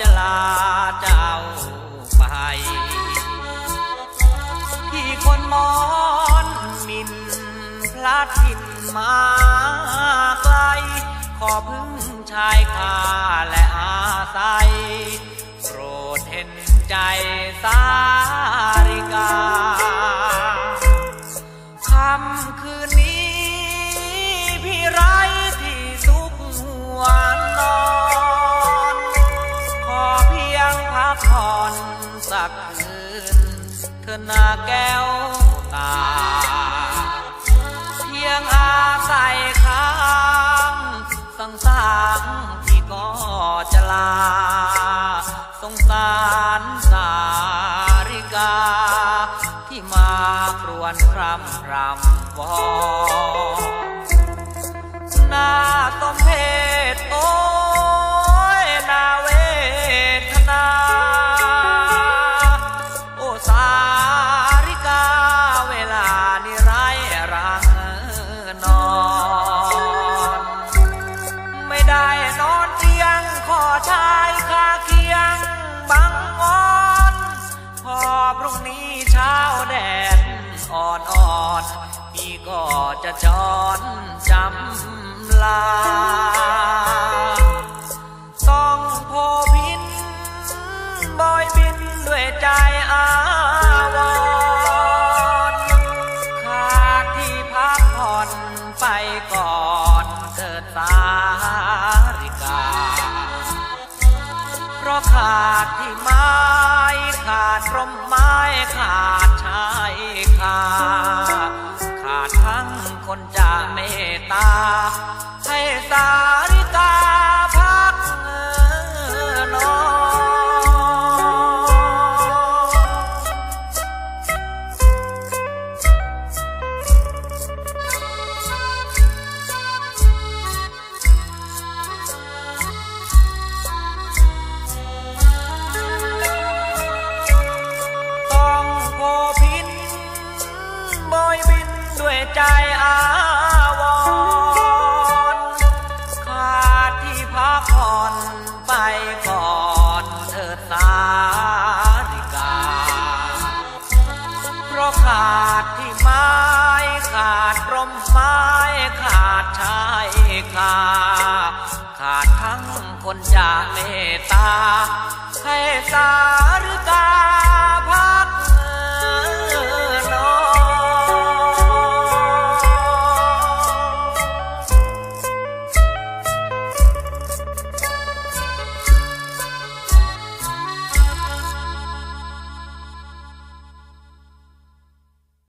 จะลาเจ้าไปที่คนมอนมินพลาดถิ่นมาไกล ขอพึ่งชายคาและอาศัยโปรดเห็นใจสาริกา เธอหน้าแก้วตา เพียงอาศัยค้างสังสารที่ก็จะลา สงสารสาริกา ที่มาครวนรำรำวอนหน้า จะจอนจำลา ต้องโพพินบอยบินด้วยใจอาวรณ์ขาดที่พักผ่อนไปก่อนเกิดสาริกา เพราะขาดที่ไม้ขาดร่มไม้ขาด คนจะเมตตาให้สาริกา ใจอาวรขาดที่พักผ่อนไปก่อนเถิดสาริกา เพราะขาดที่ไม้ขาดร่มไม้ขาดชายคาขาดทั้งคนจะเมตตาให้สาริก